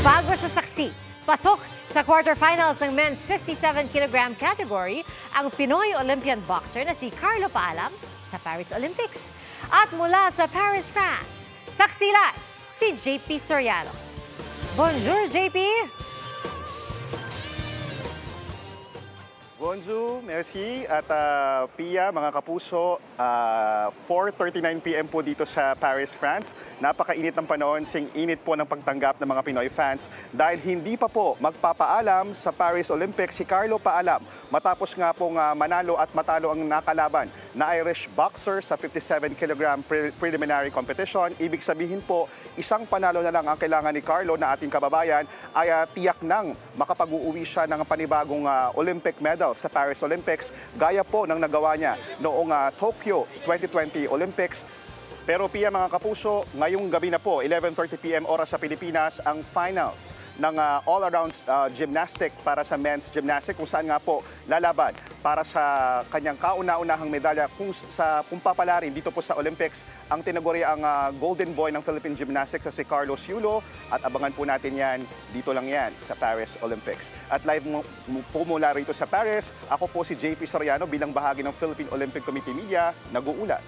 Bago sa saksi, pasok sa quarterfinals ng men's 57 kg category ang Pinoy Olympian boxer na si Carlo Paalam sa Paris Olympics. At mula sa Paris, France, saksi live si JP Soriano. Bonjour, JP! Bonjour, merci. At ah, Pia, mga kapuso, ah, 4.39 p.m. po dito sa Paris, France. Napakainit ng panahon, sing init po ng pagtanggap ng mga Pinoy fans dahil hindi pa po magpapaalam sa Paris Olympics si Carlo Paalam matapos nga pong ah, manalo at matalo ang nakalaban na Irish boxer sa 57 kg pre- preliminary competition. Ibig sabihin po, isang panalo na lang ang kailangan ni Carlo na ating kababayan ay ah, tiyak nang makapag-uuwi siya ng panibagong ah, Olympic medal sa Paris Olympics gaya po ng nagawa niya noong ah, Tokyo 2020 Olympics. Pero Pia mga kapuso, ngayong gabi na po, 11.30pm oras sa Pilipinas, ang finals ng ah, all-around ah, gymnastic para sa men's gymnastic kung saan nga po lalaban para sa kanyang kauna-unahang medalya kung sa kung papalarin dito po sa Olympics ang tinaguri ang ah, golden boy ng Philippine gymnastics sa si Carlos Yulo at abangan po natin yan dito lang yan sa Paris Olympics. At live po mula rito sa Paris, ako po si JP Soriano bilang bahagi ng Philippine Olympic Committee Media, nag-uulat.